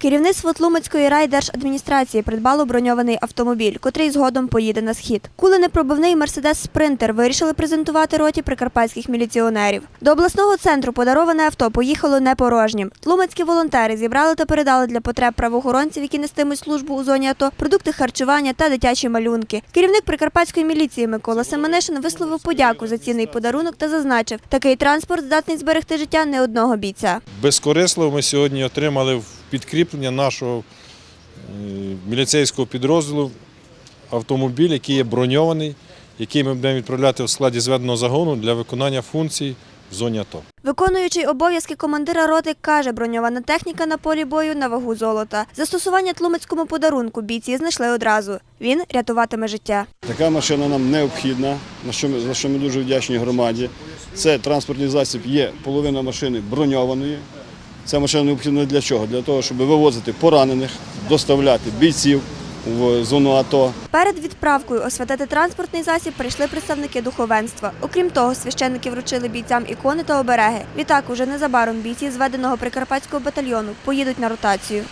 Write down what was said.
Керівництво Тлумацької райдержадміністрації придбало броньований автомобіль, котрий згодом поїде на схід. Куленепробивний мерседес Спринтер вирішили презентувати роті прикарпатських міліціонерів. До обласного центру подароване авто поїхало не порожнім. Тлумацькі волонтери зібрали та передали для потреб правоохоронців, які нестимуть службу у зоні АТО, продукти харчування та дитячі малюнки. Керівник прикарпатської міліції Микола Семенишин висловив подяку за цінний подарунок та зазначив, такий транспорт здатний зберегти життя не одного бійця. Безкорисливо ми сьогодні отримали в підкріплення нашого е, міліцейського підрозділу автомобіль, який є броньований, який ми будемо відправляти в складі зведеного загону для виконання функцій в зоні АТО. Виконуючий обов'язки командира роти каже, броньована техніка на полі бою на вагу золота. Застосування тлумацькому подарунку бійці знайшли одразу. Він рятуватиме життя. Така машина нам необхідна, на що ми, за що ми дуже вдячні громаді. Це транспортний засіб, є половина машини броньованої. Ця машина необхідна для чого? Для того, щоб вивозити поранених, доставляти бійців в зону АТО. Перед відправкою освятити транспортний засіб прийшли представники духовенства. Окрім того, священники вручили бійцям ікони та обереги. Відтак, уже незабаром бійці зведеного прикарпатського батальйону поїдуть на ротацію.